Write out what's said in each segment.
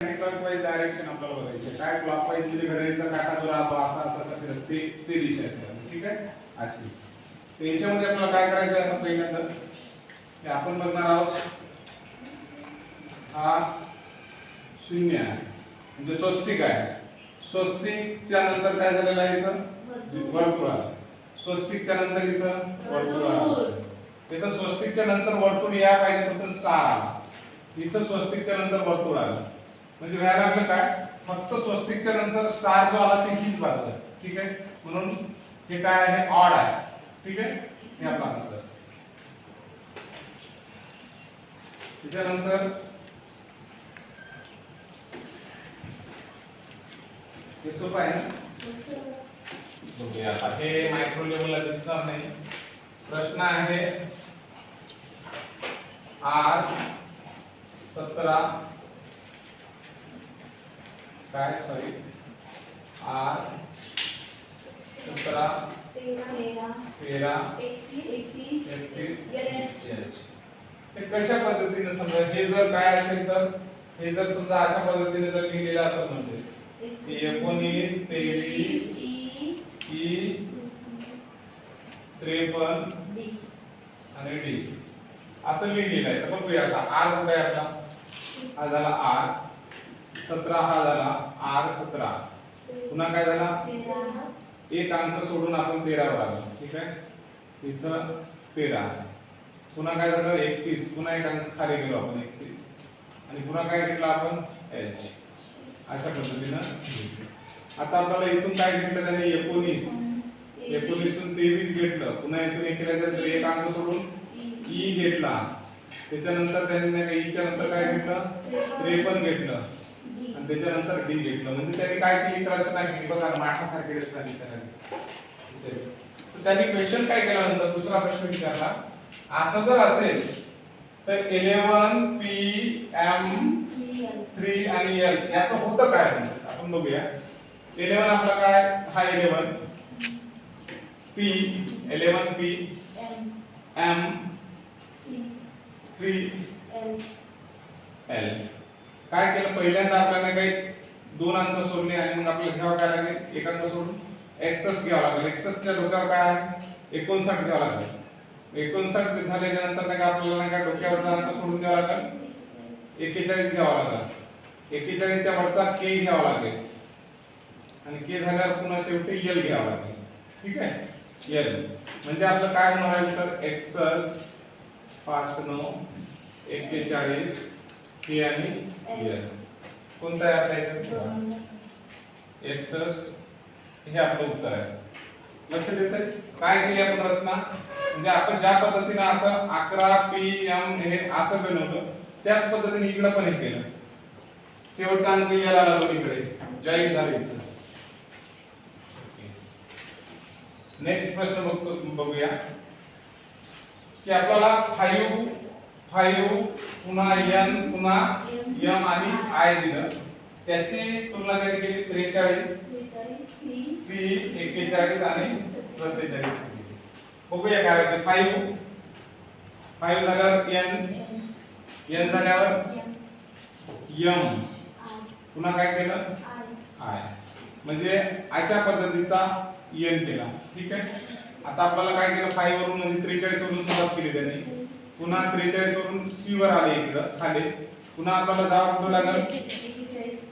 Clockwise direction आपल्याला बघायचे काय क्लॉकवाईज म्हणजे घड्याळीचा काटा जो राहतो असा असा फिरत ते ते दिशा असते ठीक आहे? अशी. तर याच्यामध्ये आपल्याला काय करायचं आहे? आता पहिल्यांदा हे आपण बघणार आहोत. हा शून्य आहे. म्हणजे स्वस्तिक आहे. स्वस्तिकच्या नंतर काय झालेलं आहे इथं? वर्तुळ. आलं स्वस्तिकच्या नंतर इथं वर्तुळ आलं इथं स्वस्तिकच्या नंतर वर्तुळ या पाहिजे स्टार आला इथं स्वस्तिकच्या नंतर वर्तुळ आलं म्हणजे व्हायला लागलं काय? फक्त स्वस्तिकच्या नंतर स्टार जो आला ते हीच बाजू आहे ठीक आहे? म्हणून हे काय आहे? ऑड आहे. ठीक आहे? हे आपला आन्सर त्याच्यानंतर हे सोपं आहे ना? आता हे मायक्रो लेवलला दिसणार नाही. प्रश्न आहे आर सतरा काय? सॉरी आर सतरा तेरा एकतीस ते कशा पद्धतीने समजा हे जर काय असेल तर हे जर समजा अशा पद्धतीने जर लिहिलेलं असेल म्हणजे एकोणीस तेवीस ई त्रेपन्न आणि डी. असं लिहिलेलं आहे. तर बघूया आता. आर कुठे आहे आपला? हा झाला आर. सतरा हा झाला आर सतरा. पुन्हा काय झाला? एक अंक सोडून आपण तेरावर आलो ठीक आहे? इथं तेरा. पुन्हा काय झालं? एकतीस. पुन्हा एक अंक खाली गेलो आपण एकतीस. आणि पुन्हा काय घेतलं आपण? एच अशा पद्धतीनं आता आपल्याला इथून काय घेतलं त्याने? एकोणीस. एकोणीसून तेवीस घेतलं. पुन्हा इथून एक केल्यानंतर एक अंक सोडून ई. घेतला. त्याच्यानंतर त्यांनी ईच्या नंतर काय घेतलं? त्रेपन्न घेतलं. त्याच्यानंतर डी घेतलं. म्हणजे त्याने काय केली? रचना केली बघा माठासारखी रचना दिसायला लागली. त्यांनी क्वेश्चन काय केला नंतर? दुसरा प्रश्न विचारला. असं जर असेल तर इलेव्हन पी एम थ्री आणि एल याचं होतं काय आपण बघूया. इलेव्हन आपला काय? हा eleven P eleven P M three L काय केलं? पहिल्यांदा आपल्याला काही दोन अंक सोडले आणि मग आपल्याला घ्यावं काय लागेल? एक अंक सोडून एक्सस घ्यावा लागेल. एक्ससच्या डोक्यावर काय आहे? एकोणसाठ घ्यावा लागेल. एकोणसाठ झाल्याच्यानंतर नाही का आपल्याला नाही का डोक्यावरचा अंक सोडून घ्यावा लागेल? एक्केचाळीस घ्यावा लागेल. एक्केचाळीसच्या वरचा के घ्यावा लागेल. आणि के झाल्यावर पुन्हा शेवटी एल घ्यावा लागेल. ठीक आहे? एल म्हणजे आपलं काय होणार आहे तर एकसष्ट पाच नऊ एक्केचाळीस के आणि एल कोणता आहे आपल्या याच्यात एकसष्ट हे आपलं उत्तर आहे. लक्ष देत काय केली आपण रचना? म्हणजे आपण ज्या पद्धतीने असं अकरा पी एम हे असं बनवलं त्याच पद्धतीने इकडे पण हे केलं. शेवटचा अंक यायला लागलो इकडे. जॉईन झाले नेक्स्ट प्रश्न बघतो बघूया. की आपल्याला फाईव्ह फाईव्ह पुन्हा एन पुन्हा एम आणि आय दिलं. त्याची तुलना त्यांनी केली? त्रेचाळीस. सी एक्केचाळीस आणि सत्तेचाळीस. बघूया काय होते. फाईव्ह. फाईव्ह झाल्यावर एन. एन झाल्यावर यम पुन्हा काय केलं? आय. म्हणजे अशा पद्धतीचा एन केला. ठीक आहे? आता आपल्याला काय केलं? फाईव्ह वरून म्हणजे त्रेचाळीस वरून सुरुवात केली त्यांनी. पुन्हा त्रेचाळीस वरून सी वर आले इकडं खाली. पुन्हा आपल्याला जावं कुठं लागलं?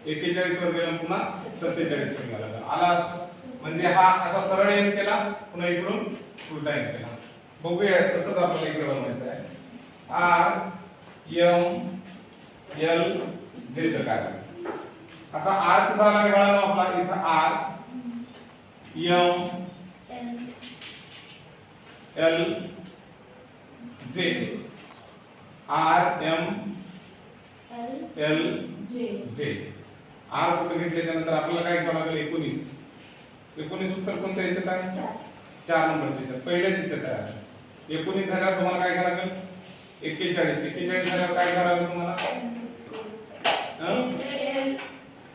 एक्केचाळीस वर गेलं पुन्हा सत्तेचाळीस वर गेला. लागलं. आला. म्हणजे हा असा सरळ एन केला पुन्हा इकडून उलटा एन केला बघूया तसंच आपल्याला इकडे बनवायचं आहे. आर एम एल जे काय आता आर कुठं आला वेळाला आपला? इथं R M L J R M L J R कुठे घेतल्याच्या नंतर आपल्याला काय करावं लागेल? एकोणीस. एकोणीस उत्तर कोणतं याच्यात आहे? चार. नंबरचे पहिल्याच याच्यात आहे एकोणीस झाल्यावर तुम्हाला काय करावं लागेल? एक्केचाळीस. एक्केचाळीस झाल्यावर काय करावं लागेल तुम्हाला?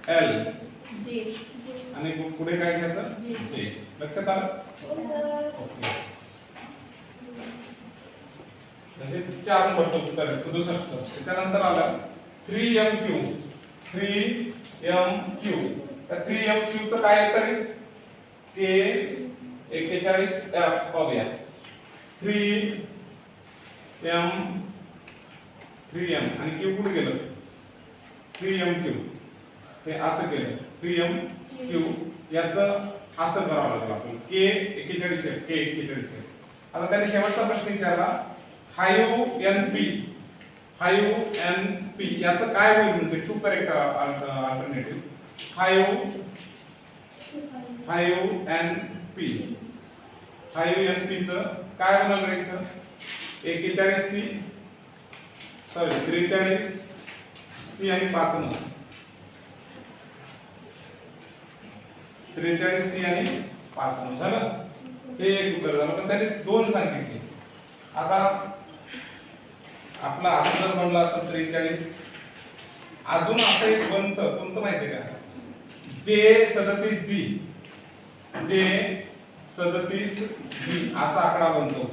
एल आणि पुढे काय घ्यायचं? जे लक्षात आलं? ओके. म्हणजे चार नंबरचं उत्तर आहे सदुसष्ट त्याच्यानंतर आलं three M Q three M Q तर थ्री एम क्यू चं काय येतं रे के एक्केचाळीस एफ पाहूया. थ्री एम थ्री एम आणि क्यू कुठे गेलं? थ्री एम क्यू हे असं केलं. थ्री एम क्यू याचं असं करावं लागेल आपण के एक्केचाळीस आहे के एक्केचाळीस आहे आता त्याने शेवटचा प्रश्न विचारला. Five N P. Five N P. याचं काय होईल म्हणजे two correct alternative five five N P. Five N पीचं काय होणार रे इथं? एक्केचाळीस सी. सॉरी त्रेचाळीस सी आणि पाच न त्रेचाळीस सी आणि पाच नऊ झालं? हे एक उत्तर झालं. पण त्याने दोन सांगितले. आता आपला असं जर बनला असं त्रेचाळीस. अजून असं एक बनतं कोणतं माहितीये का? जे सदतीस जी जे सदतीस जी असा आकडा बनतो.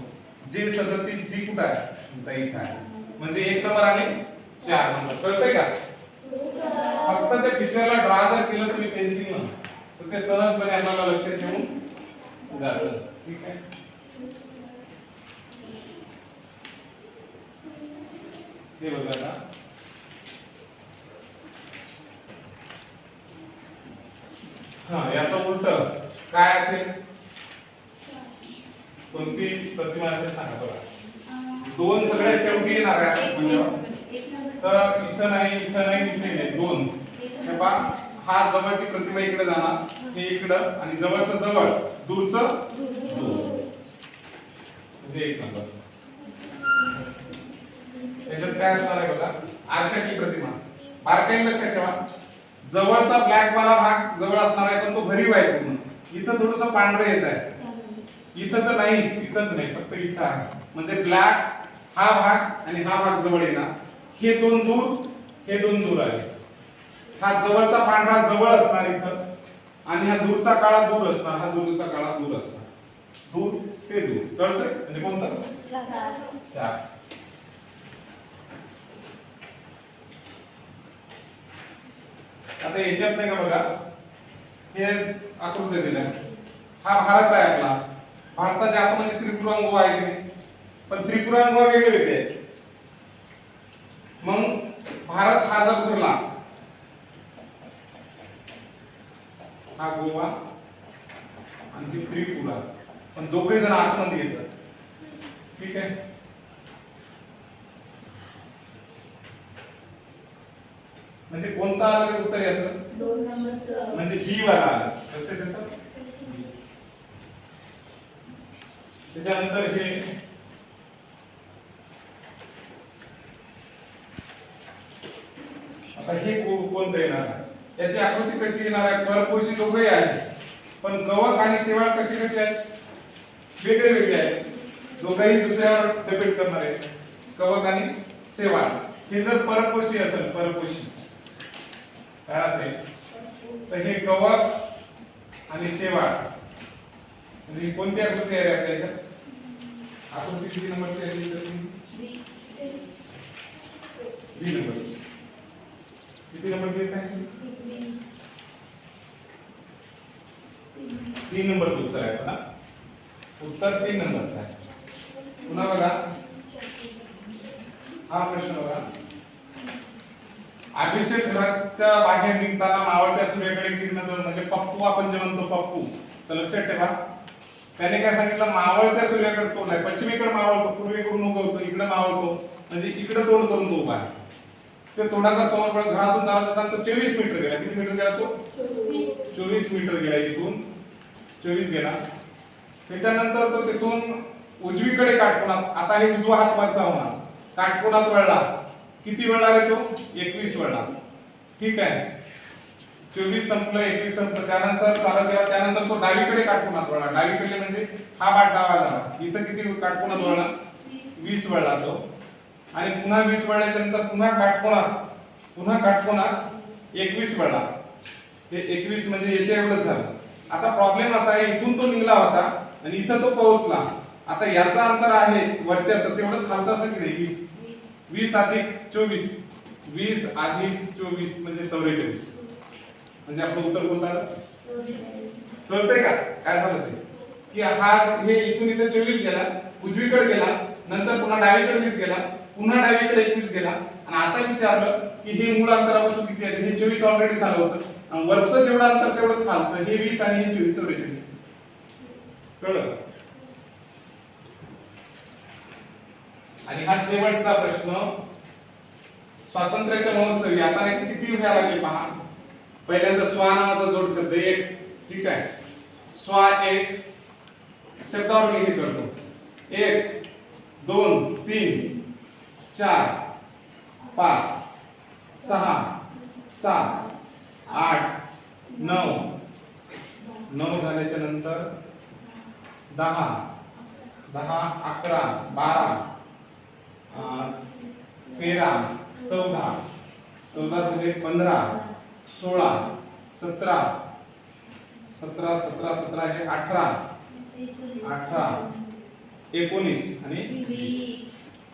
जे सदतीस जी कुठं आहे? इथं आहे. म्हणजे एक नंबर आणि चार नंबर. कळतंय का? फक्त त्या पिक्चरला ड्रा जर केलं तुम्ही पेन्सिल तर ते सहजपणे आपल्याला लक्षात ठेवून जातं. ठीक आहे? हे बघा हा याचं उलट काय असेल? कोणती प्रतिमा असेल सांगा बघा दोन सगळ्या शेवटी येणार आहे तर इथं नाही इथं नाही इथे नाही दोन. हे पहा हा जवळची प्रतिमा इकडे जाणार हे इकडं आणि जवळचं जवळ दूरचं दूर. म्हणजे एक नंबर. त्याच्यात काय असणार आहे बघा? आरशाची प्रतिमा. बारकाईने लक्षात ठेवा. जवळचा ब्लॅक वाला भाग जवळ असणार आहे पण तो भरीव आहे पूर्ण. इथं थोडस पांढरं येत आहे. इथं तर नाहीच इथंच नाही फक्त इथं आहे. म्हणजे ब्लॅक हा भाग आणि हा भाग जवळ येणार. हे दोन दूर हे दोन दूर आहे. हा जवळचा पांढरा जवळ असणार इथं आणि हा दूरचा काळा दूर असणार. हा दूरचा काळा दूर असणार. दूर ते दूर. कळतंय? म्हणजे कोणतं? चार. आता याच्यात नाही का बघा हे आकृती दिल्या हा भारत आहे आपला. भारताच्या आतमध्ये म्हणजे त्रिपुरांगो आहे की पण त्रिपुरांगो वेगळे वेगळे आहेत. मग भारत हा जर धरला हा गोवा आणि ती त्रिपुरा. पण दोघे जण आतमध्ये येतात. ठीक आहे? म्हणजे कोणता आलं उत्तर याचं? म्हणजे बी वाला आला. लक्षात येतं त्याच्यानंतर हे आता हे कोणतं येणार? याची आकृती कशी येणार आहे? परपोषी दोघे आहेत. पण कवक आणि शेवाळ कशी कशी आहेत? वेगळे वेगळे आहेत. दोघेही दुसऱ्यावर डिपेंड करणार आहेत. कवक आणि शेवाळ हे जर परपोषी असेल परपोषी तयार असेल? तर हे कवक आणि शेवाळ. म्हणजे कोणती आकृती आहे आपल्या याच्यात? आकृती किती नंबरची आहे इथं बी नंबर किती नंबर येत आहे तीन नंबरचं उत्तर आहे बघा उत्तर तीन नंबरचं आहे. पुन्हा बघा. हा प्रश्न बघा. अभिषेक घराच्या बाहेर निघताना मावळत्या सूर्याकडे किरण म्हणजे पप्पू आपण जे म्हणतो पप्पू तर लक्षात ठेवा. त्याने काय सांगितलं? मावळत्या सूर्याकडे तोंड आहे पश्चिमेकडे मावळतो पूर्वेकडून उगवतो इकडे मावळतो म्हणजे इकडे तोंड करून तो उभा आहे ते तोंडाचा समोर घरातून चालत जाताना तो चोवीस मीटर गेला. किती मीटर गेला तो? चोवीस मीटर गेला इथून. चोवीस गेला. त्याच्यानंतर तो तिथून उजवीकडे काटकोणात आता हे उजवा हात वाचा होणार. काटकोणात वळला. किती वेळा येतो तो? एकवीस वेळा. ठीक आहे. चोवीस संपलं एकवीस संपलं. त्यानंतर चालत गेला. त्यानंतर तो डावीकडे काटकोनात वळला. डावीकडे म्हणजे हा बाट डावा इथं किती काटकोनात वळला? वीस वेळा तो. आणि पुन्हा वीस वेळाच्या नंतर पुन्हा काटकोणात पुन्हा काटकोणात एकवीस वेळा हे एकवीस म्हणजे याच्या एवढंच झालं. आता प्रॉब्लेम असा आहे इथून तो निघला होता आणि इथं तो पोहोचला. आता याचा अंतर आहे वरच्याचं. तेवढंच खालचं असं की नाही? वीस. वीस अधिक चोवीस. वीस अधिक चोवीस म्हणजे चौवेचाळीस म्हणजे आपलं उत्तर कोणतं आलं? कळतंय का? काय झालं ते? की हा हे इथून इथे चोवीस गेला उजवीकडे गेला नंतर पुन्हा डावीकडे वीस गेला पुन्हा डावीकडे एकवीस गेला. आणि आता विचारलं की हे मूळ अंतरापासून किती आहे? हे चोवीस ऑलरेडी झालं होतं. वरचं जेवढं अंतर तेवढंच खालचं हे वीस आणि हे चोवीस चौवेचाळीस कळलं? आणि हा शेवटचा प्रश्न. स्वातंत्र्याच्या महोत्सवी आता किती व्हायला लागले पहा. पहिल्यांदा स्वा नावाचा जोड शब्द एक ठीक आहे? स्वा एक शब्दावर मी हे करतो. एक दोन तीन चार पाच सहा सात आठ नऊ. नऊ झाल्याच्यानंतर दहा. दहा अकरा बारा. तेरा चौदा चौदा तुझे पंधरा सोळा सतरा सतरा सतरा सतरा हे अठरा अठरा एकोणीस आणि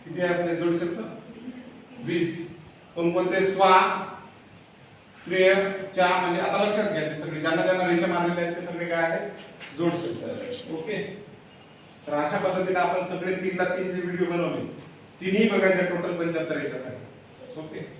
किती आहे आपले? जोड वीस. कोणकोणते? स्वा प्रेयर चा म्हणजे आता लक्षात घ्या ते सगळे. ज्यांना ज्यांना रेषा मारलेले आहेत ते सगळे काय आहेत? जोड शकतात. ओके? तर अशा पद्धतीने आपण सगळे तीनला तीन जे व्हिडिओ बनवले तिन्ही बघायचे टोटल पंच्याहत्तर याच्यासाठी. ओके